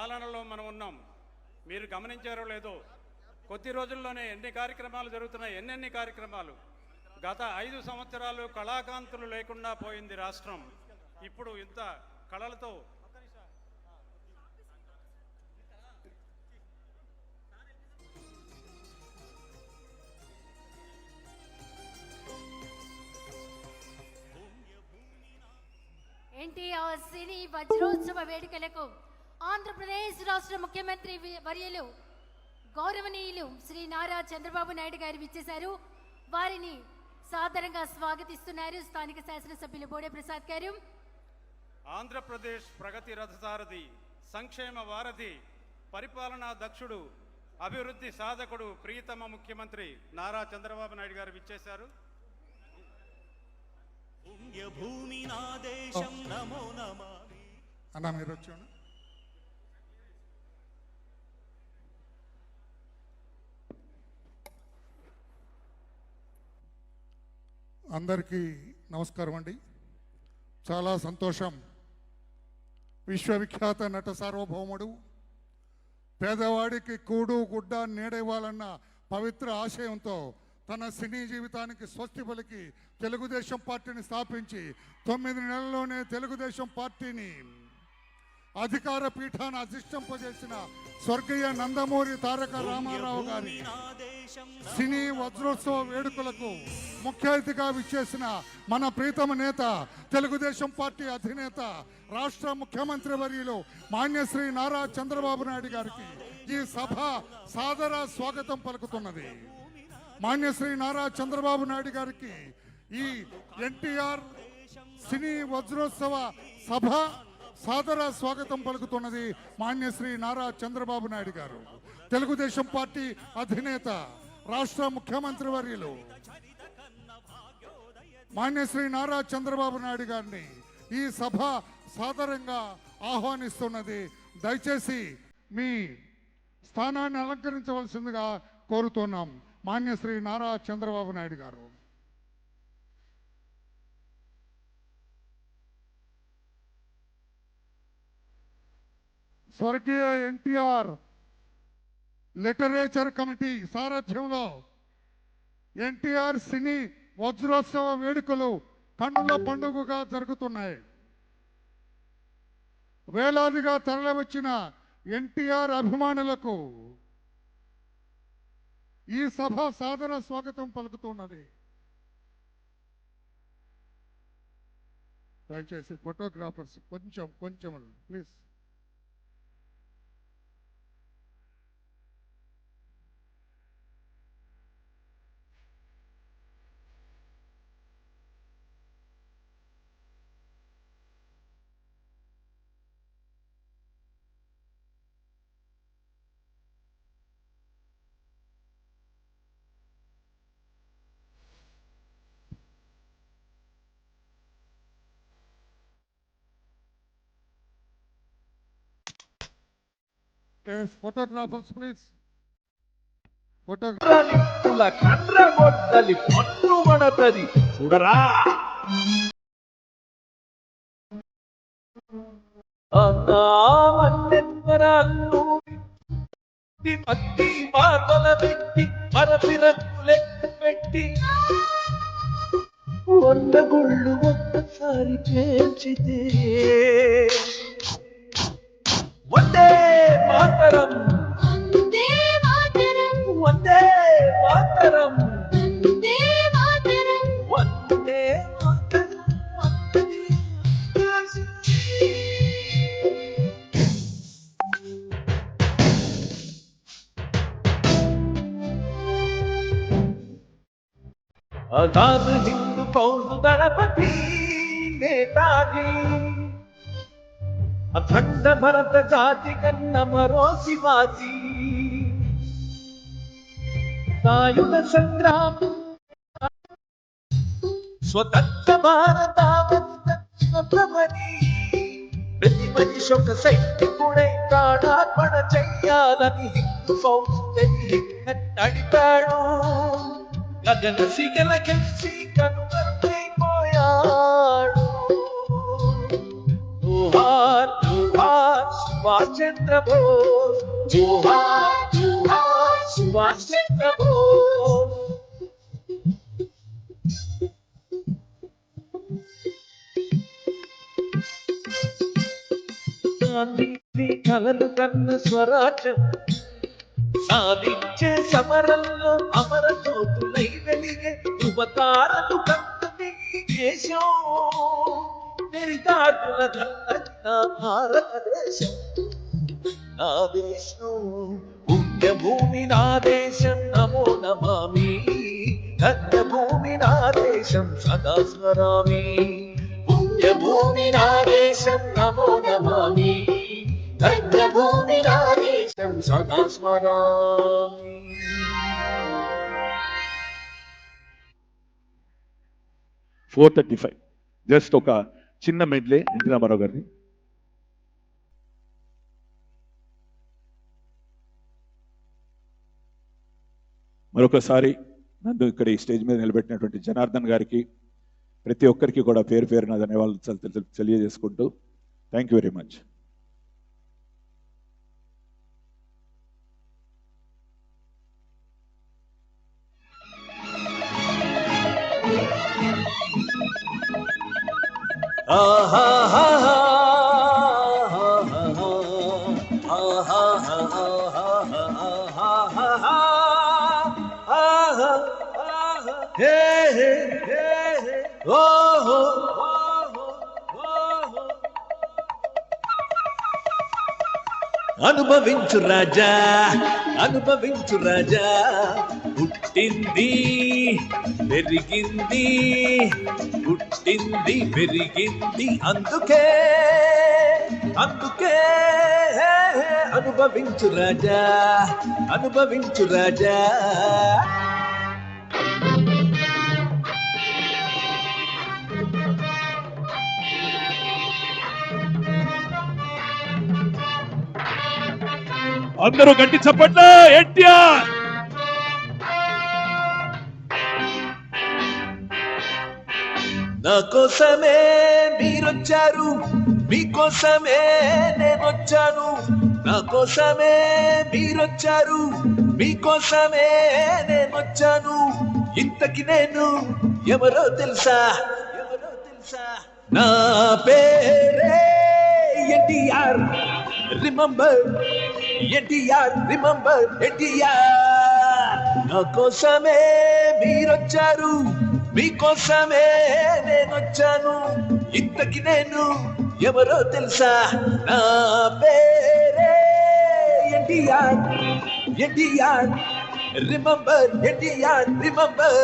పాలనలో మనం ఉన్నాం. మీరు గమనించారో లేదో కొద్ది రోజుల్లోనే ఎన్ని కార్యక్రమాలు జరుగుతున్నాయి ఎన్నెన్ని కార్యక్రమాలు. గత ఐదు సంవత్సరాలు కళాకాంతులు లేకుండా పోయింది రాష్ట్రం. ఇప్పుడు ఇంత కళలతో ఎన్టీఆర్ సినీ వజ్రోత్సవ వేడుకలకు ఆంధ్రప్రదేశ్ రాష్ట్ర ముఖ్యమంత్రి వర్యులు గౌరవనీయులు శ్రీ నారా చంద్రబాబు నాయుడు గారు విచ్చేశారు. వారిని సాదరంగా స్వాగతిస్తున్నారు స్థానిక శాసనసభ్యులు బోడే ప్రసాద్ గారు. ఆంధ్రప్రదేశ్ ప్రగతి రథసారథి సంక్షేమ వారధి పరిపాలనా దక్షుడు అభివృద్ధి సాధకుడు ప్రియతమ ముఖ్యమంత్రి నారా చంద్రబాబు నాయుడు గారు విచ్చేశారు. అన్న మీరు వచ్చాను అందరికీ నమస్కారం అండి. చాలా సంతోషం. విశ్వవిఖ్యాత నట సార్వభౌముడు పేదవాడికి కూడు గుడ్డ నీడేవాలన్న పవిత్ర ఆశయంతో తన సినీ జీవితానికి స్వస్తి పలికి తెలుగుదేశం పార్టీని స్థాపించి తొమ్మిది నెలల్లోనే తెలుగుదేశం పార్టీని అధికార పీఠాన్ని అధిష్టింపజేసిన స్వర్గీయ నందమూరి తారక రామారావు గారి సినీ వజ్రోత్సవ వేడుకలకు ముఖ్య అతిథిగా విచ్చేసిన మన ప్రీతమ నేత తెలుగుదేశం పార్టీ అధినేత రాష్ట్ర ముఖ్యమంత్రి వర్యులు మాన్యశ్రీ నారా చంద్రబాబు నాయుడు గారికి ఈ సభ సాదర స్వాగతం పలుకుతున్నది. మాన్యశ్రీ నారా చంద్రబాబు నాయుడు గారికి ఈ ఎన్టీఆర్ సినీ వజ్రోత్సవ సభ సాదర స్వాగతం పలుకుతున్నది మాన్యశ్రీ నారా చంద్రబాబు నాయుడు గారు. తెలుగుదేశం పార్టీ అధినేత రాష్ట్ర ముఖ్యమంత్రి వర్యులు మాన్యశ్రీ నారా చంద్రబాబు నాయుడు గారిని ఈ సభ సాదరంగా ఆహ్వానిస్తున్నది. దయచేసి మీ స్థానాన్ని అలంకరించవలసిందిగా కోరుతున్నాం మాన్యశ్రీ నారా చంద్రబాబు నాయుడు గారు. స్వర్గీయ ఎన్టీఆర్ లిటరేచర్ కమిటీ సారథ్యంలో ఎన్టీఆర్ సినీ వజ్రోత్సవ వేడుకలు కన్నుల పండుగగా జరుగుతున్నాయి. వేలాదిగా తరలివచ్చిన ఎన్టీఆర్ అభిమానులకు ఈ సభ సాదర స్వాగతం పలుకుతున్నది. దయచేసి ఫోటోగ్రాఫర్స్ కొంచెం కొంచెం ప్లీజ్. ఫోటోగ్రాఫర్స్ ప్లీజ్ ఫోటోగ్రాఫర్ నిప్పుల కండ్రగొడ్డలి పట్టు మడతది చూడరా అన్నామన్నెన్నరాళ్ళు మట్టి పెట్టి మరపిరకు లెక్క పెట్టి వందగుళ్ళు ఒక్కసారి పేల్చితే వందే మాతరం వందే మాతరం వందే మాతరం వందే మాతరం వందే మాతరం వందే ఆజాద్ హిందూ ఫౌజ్ దళపతి నేతాజీ అఖండ భరత జాతి కన్న మరో శివాజీ. సాయుధ సంగ్రామం. స్వతంత్ర భారతావని ప్రతి మనిషి ఒక సైనికుడై ప్రాణార్పణ చెయ్యాలని హిందూ ఫౌజ్ నడిపాడు. గగన సిగల కలిసి కనుమరుగైపోయాడు సుభాష్ చంద్రబోస్ సుభాష్ కలలు కన్న స్వరాజ్యం. సాధించే సమరంలో అమర జ్యోతులై వెలిగే ధృవతారలు కందని దేశం నిర్దారుల నా భారతదేశం నా దేశం పుణ్యభూమి నా దేశం నమో నమామి. ధన్యభూమి నా దేశం సదా స్మరామి. పుణ్యభూమి నా దేశం నమో నమామి. ధన్యభూమి నా దేశం సదా స్మరామి. Four thirty five. జస్ట్ ఒక చిన్న మెడ్లే ఎన్టీ గారిని మరొకసారి నన్ను ఇక్కడ ఈ స్టేజ్ మీద నిలబెట్టినటువంటి జనార్దన్ గారికి ప్రతి ఒక్కరికి కూడా పేరు పేరున ధన్యవాదాలు తెలియజేసుకుంటూ థ్యాంక్ యూ వెరీ మచ్ అనుభవించు రాజా అనుభవించు రాజా. పుట్టింది పెరిగింది పుట్టింది పెరిగింది. అందుకే అందుకే అనుభవించు రాజా అనుభవించు రాజా. అందరూ గట్టి చప్పట్ల. ఎన్టీఆర్! నా కోసమే మీరొచ్చారు మీకోసమే నేనొచ్చాను. నా కోసమే మీరొచ్చారు మీకోసమే నేనొచ్చాను. ఇంతకి నేను ఎవరో తెలుసా? ఎవరో తెలుసా? నా పేరే NTR. Remember NTR remember NTR నా కోసమే మీరొచ్చారు మీకోసమే నేనొచ్చాను. ఇంతకి నేను ఎవరో తెలుసా? నా పేరే NTR NTR remember NTR remember